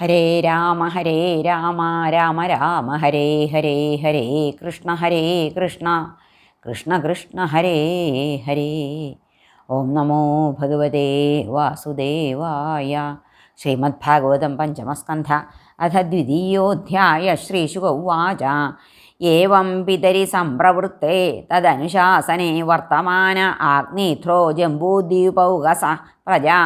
ഹരേ രാമ ഹരേ രാമ രാമ രാമ ഹരേ ഹരേ ഹരേ കൃഷ്ണ ഹരേ കൃഷ്ണ കൃഷ്ണ കൃഷ്ണ ഹരേ ഹരേ. ഓം നമോ ഭഗവതേ വാസുദേവായ. ശ്രീമദ്ഭാഗവതം പഞ്ചമസ്കന്ധ അഥ ദ്വിതീയോധ്യായ ശ്രീശുക ഉവാച ഏവം പിതരി സംപ്രവൃത്തെ തദനുശാസനെ വർത്തമാന ആഗ്നേത്രോ ജംബൂദ്വീപൗകസ പ്രജാ.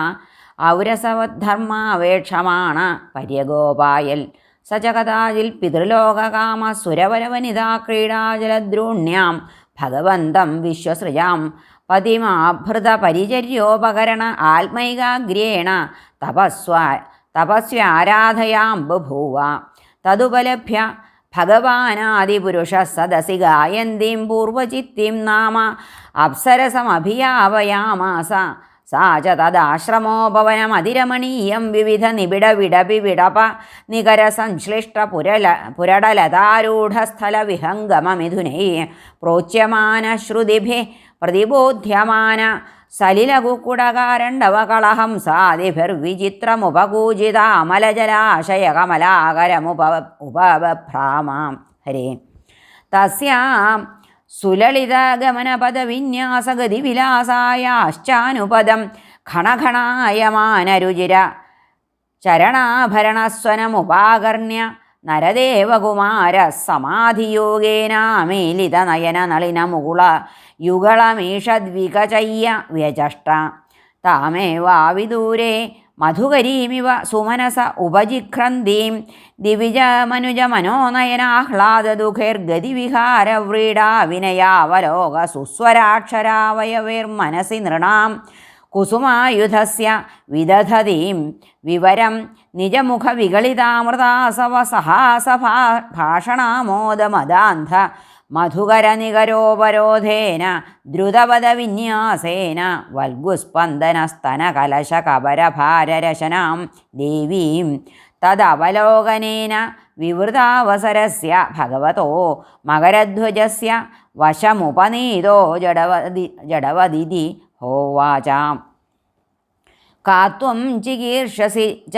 ഔരസവദ്ധർമാവേക്ഷമാണ പര്യഗോപായൽ. സജകതാജിൽ പിതൃലോകകാമ സുരവരവനിതാ ക്രീഡാജലദ്രൂണ്യാം. ഭഗവന്തം വിശ്വസൃജാം. പതിമാഭൃത പരിചര്യോപകരണ ആത്മൈകാഗ്രേണ തപസ്വ തപസ്വാരാധയാം ബഭൂവ തതുപലഭ്യ ഭഗവാനാദിപുരുഷ സദസി ഗായന്തിം പൂർവചിത്തിം നാമ അപ്സരസമഭിയാവയാമാസ. സാ ച വിവിധ നിബിഡ വിടപി വിടപ നികര സംശ്ലിഷ്ട പുരല പുരടലതാരൂഢസ്ഥല വിഹംഗമമിഥുനൈ പ്രോച്യമാന ശ്രുതിഭി പ്രതിബോധ്യമാന സലിലകുക്കുടകാരണ്ടവകളഹം സാദിഭിർവിചിത്രമുപകൂജിതാമലജലാശയകമലാകരമുപ ഉപഭ്രാമാം. ഹരേ. തസ്യാം സുലളിതഗമനപദവിന്യാസഗതിവിലാസായാശ്ചാനുപദം ഖണഖണായമാനരുചിര ചരണാഭരണസ്വനമുപാകർണ്യ നരദേവകുമാര സമാധിയോഗേനാമേലിത നയന നളിന മുകുള യുഗളമീഷദ്വികചയ്യ വ്യജഷ്ട താമേവാവിദൂരെ മധുകരീമിവ സുമനസ ഉപജിഖ്രന്തീം ദിവിജ മനുജ വിനയാവലോക സുസ്വരാക്ഷരാവയവൈർമനസി നൃണാം കുസുമായുധസ്യ വിദധതീം വിവരം നിജമുഖവികളിതാമൃതാസവ സഹാസഭാ ഭാഷണാമോദമദാന്ധ മധുകരനികരോപരോധേന ദ്രുതപദവിന്യാസേന വൽഗുസ്പന്ദനസ്തനകലശകബരഭാരരശനാം ദേവീം തദവലോകനേന വിവൃതാവസരസ്യ ഭഗവതോ മകരധ്വജസ്യ വശമുപനീതോ ജഡവതി ജഡവതിഥി ഹോവാചാം. കാത്വം ചികീർഷസി ച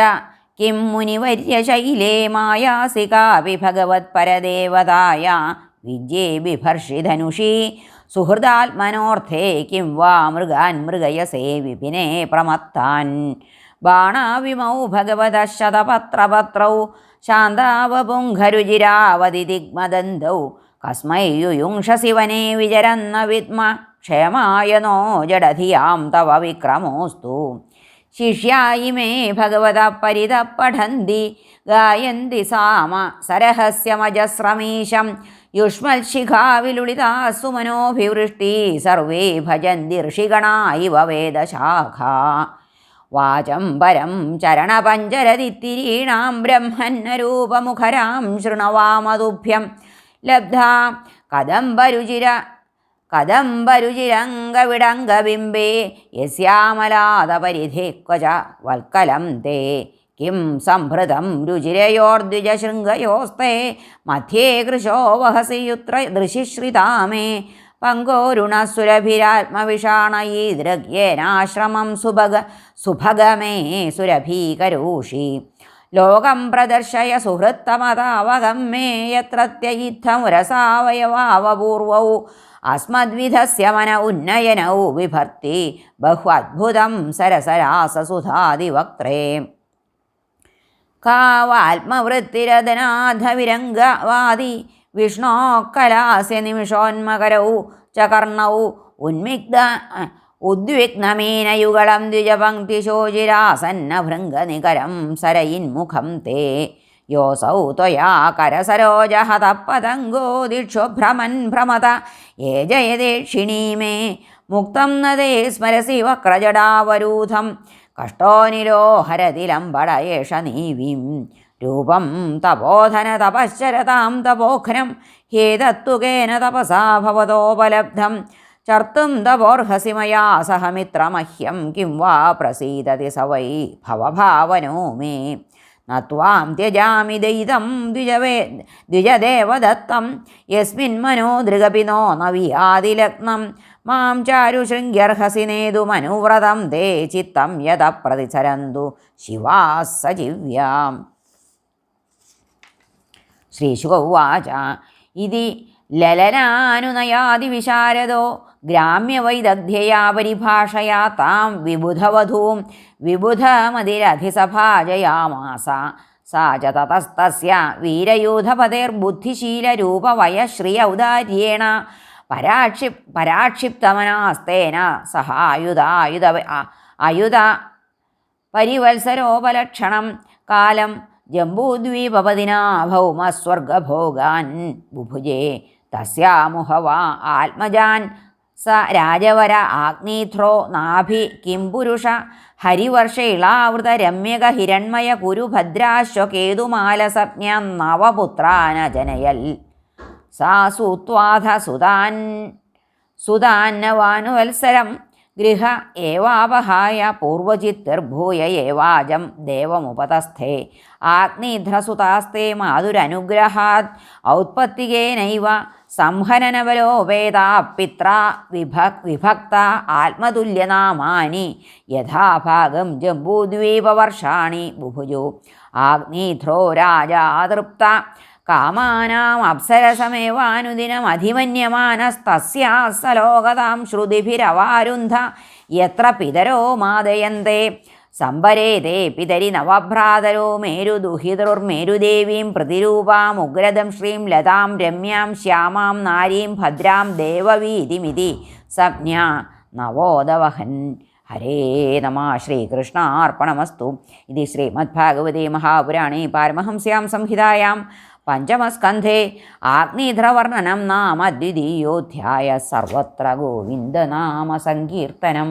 കിം മുനിവര്യശൈലേ മായാസി കാപി ഭഗവത്പരദേവതായ വിദ്യേ ബിഭർഷിധനുഷി സുഹൃദാത്മനോർത്ഥേ കിം വാ മൃഗാൻ മൃഗയസേ വിപിനെ പ്രമത്താൻ. ബാണാവിമൗ ഭഗവത ശതപത്രപത്രൗ. ശാന്താവപുംഖരുചിരാവതി ദിഗ്മദന്തൗ. കസ്മൈ യുയുംഷസി വനേ വിചരന്ന വിദ്മ. ക്ഷേമായ നോ ജഡധിയാം തവ വിക്രമോസ്തു. ശിഷ്യായി മേ ഭഗവത പരിത പഠന്തി. ഗായന്തി സാമ സരഹസ്യമജസ്രമീശം. യുഷ്മൽശിഖാവിലുളിതാസു മനോഭിവൃഷ്ടി. സർവേ ഭജന്തി ഋഷിഗണായി വേദശാഖ. വാചം പരം ചരണപഞ്ചരതിത്തിരീണാം ബ്രഹ്മന്നരൂപമുഖരാം ശൃണവാമതുഭ്യം. ലബ്ധ കദംബരുചിര കദംബരുചിരംഗവിടംഗബിംബേ യസ്യാമലാദപരിധേ ക്വച വൽക്കലം തേ. കിം സംഭൃതം രുചിരയോർദ്വിജശൃംഗയോസ്തേ മധ്യേ കൃശോ വഹസി യുത്ര ദൃശിശ്രിതാമേ. പങ്കോരുണസുരഭിരാത്മവിഷാണയീദ്രഗ്യേനാശ്രമം സുഭഗ സുഭഗമേ സുരഭീകരൂഷി. ലോകം പ്രദർശയ സുഹൃത്തമതാവകം മേ യത്രത്യയിദ്ധമുരസാവയവാവപൂർവൗ. അസ്മദ്വിധസ്യ മന ഉന്നയനൗ വിഭർത്തി ബഹ്വദ്ഭുതം സരസരാസസുധാദിവക്ത്രേ കാവാത്മവൃത്തിരതനാഥവിരംഗവാദി വിഷ്ണോ കലാസ്യ നിമിഷോന്മകരൗ ചകർണൗ ഉന്മിഗ്ധ ഉദ്വിഗ്നമീനയുഗളം ദ്വിജപങ്ക്തിശോചിരാസന്നഭൃംഗനികരം സരയിന്മുഖം തേ യോസൗ ത്വയാ കരസരോജഹതപതംഗോ ദിക്ഷുഭ്രമൻ ഭ്രമത. ഏ ജയദേക്ഷിണീമേ മുക്തം നദേ സ്മരസി വക്രജടാവരൂഥം കഷ്ടോ നിരോഹരതിലംബടയേഷ നീവിം. രൂപം തപോധന തപശ്ചരതാം തപോഘ്നം. ഹേതത്തുകേന തപസാ ഭവതോപലബ്ധം ചർത്തും തപോർഹസി മയാ സഹമിത്രമഹ്യം. കിം വാ പ്രസീദതി സ വൈ ഭവഭാവനോ മേ. നത്വാം ത്യജാമി ദയിതം ദ്വിജവേ ദ്വിജദേവദത്തം. യസ്മിൻ മനോദൃഗപിനോ നവിയാതിലഗ്നം മാം ചാരു ശൃംഗ്യർഹസി നേതുമനുവ്രതം തേ ചിത്തം യത പ്രതിസരന്തു ശിവാ സജിവ്യാം. ശ്രീശുക ഉവാച. ഇതി ലലനാനുനയാതി വിശാരദോ. ഗ്രാമ്യവൈദഗ്ധ്യയാ പരിഭാഷയാ താം വിബുധവധൂം വിബുധമതിരധിസഭാജയാമാസ. സാ ച തതസ്തസ്യ വീരയൂഥപതേർബുദ്ധിശീലരൂപവയശ്രിയ ഔദാര്യേണ പരാക്ഷി പരാക്ഷിപ്തമനാസ്തേന സഹായുധായുധ അയുധ പരിവത്സരോപലക്ഷണം കാലം ജംബൂദ്വീപപതിനാ ഭൗമസ്വർഗഭോഗാൻ ബുഭുജേ. തസ്യാമുഹവാ ആത്മജാൻ സ രാജവര ആഗ്നീധ്രോ നാഭി കിംപുരുഷ ഹരിവർഷ ഇളാവൃത രമ്യക ഹിരൺമയ കുരുഭദ്രാശ്വകേതുമാലസജ്ഞ നവപുത്രാനജനയൽ സാ സൂത്വാധ സുതാൻ സുതാന്നവാനുവത്സരം ഗൃഹ ഏവാപഹായ പൂർവചിത്തിർഭൂയ ഏവാജം ദേവമുപതസ്ഥേ. ആഗ്നിധ്രസുതാസ്തേ മാതുരനുഗ്രഹാത് ഔത്പത്തികേനൈവ സംഹനനവലോപേതാ പിത്ര വിഭ വിഭക്ത ആത്മതുല്യനാമാനി. യഥാഭാഗം ജംബൂദ്വീപവർഷാണി ബുഭുജു. ആഗ്നിധ്രോ രാജാതൃപ്ത കാമാനാം അപ്സരസമേവാനുദിനമധിമന്യമാനസ്തസ്യാസലോകതാം ശ്രുതിഭിരവാരുന്ധ. യത്ര പിതരോ മാദയന്തേ സംഭരേതേ പിതരി നവഭ്രാതരോ മേരുദുഹിതൃർമേരുദേവീം പ്രതിരൂപാമുഗ്രദം ശ്രീം ലതാം രമ്യാം ശ്യാമാം നാരീം ഭദ്രാം ദേവവീതിമിതി സംജ്ഞ നവോദവഹൻ. ഹരേ നമ ശ്രീകൃഷ്ണാർപ്പണമസ്തു. ഇത് ശ്രീമദ്ഭാഗവതേ മഹാപുരാണേ പാരമഹംസ്യാം സംഹിതായാം പഞ്ചമസ്കന്ധേ ആഗ്നിധ്രവർണനം നാമ ദ്വിതീയോധ്യായ സർവത്ര ഗോവിന്ദനാമ സങ്കീർത്തനം.